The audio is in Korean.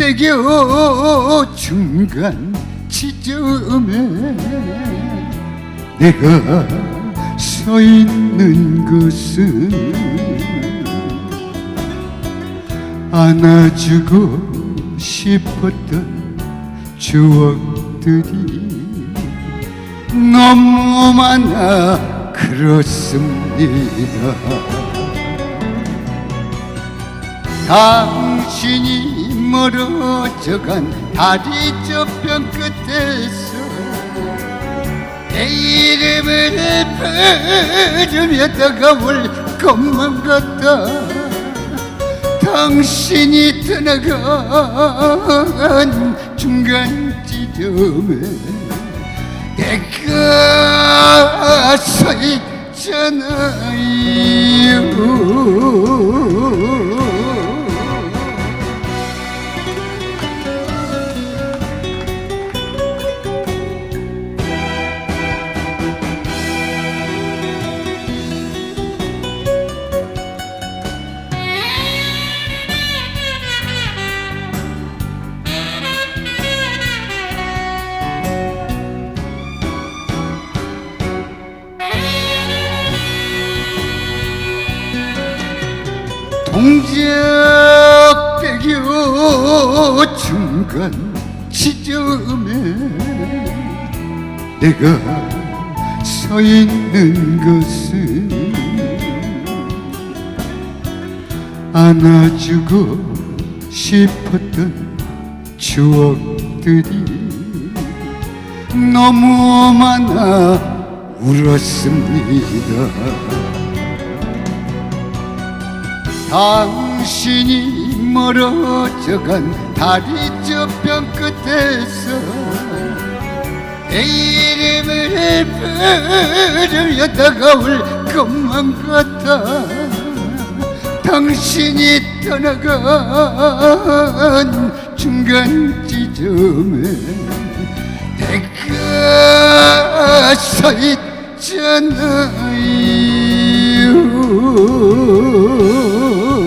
동작대교 중간 지점에 내가 서 있는 것은 안아주고 싶었던 추억들이 너무 많아 그렇습니다 당신이 멀어져간 다리 저편 끝에서 내 이름을 부르며 다가올 것만 같다 당신이 떠나간 중간 지점에 내가 서 있잖아 동작대교 중간 지점에 내가 서 있는 것은 안아주고 싶었던 추억들이 너무 많아 울었습니다. 당신이 멀어져간 다리 저편 끝에서 내 이름을 부르며 다가올 것만 같아. 당신이 떠나간 중간 지점에 내가 서 있잖아요 Ooh.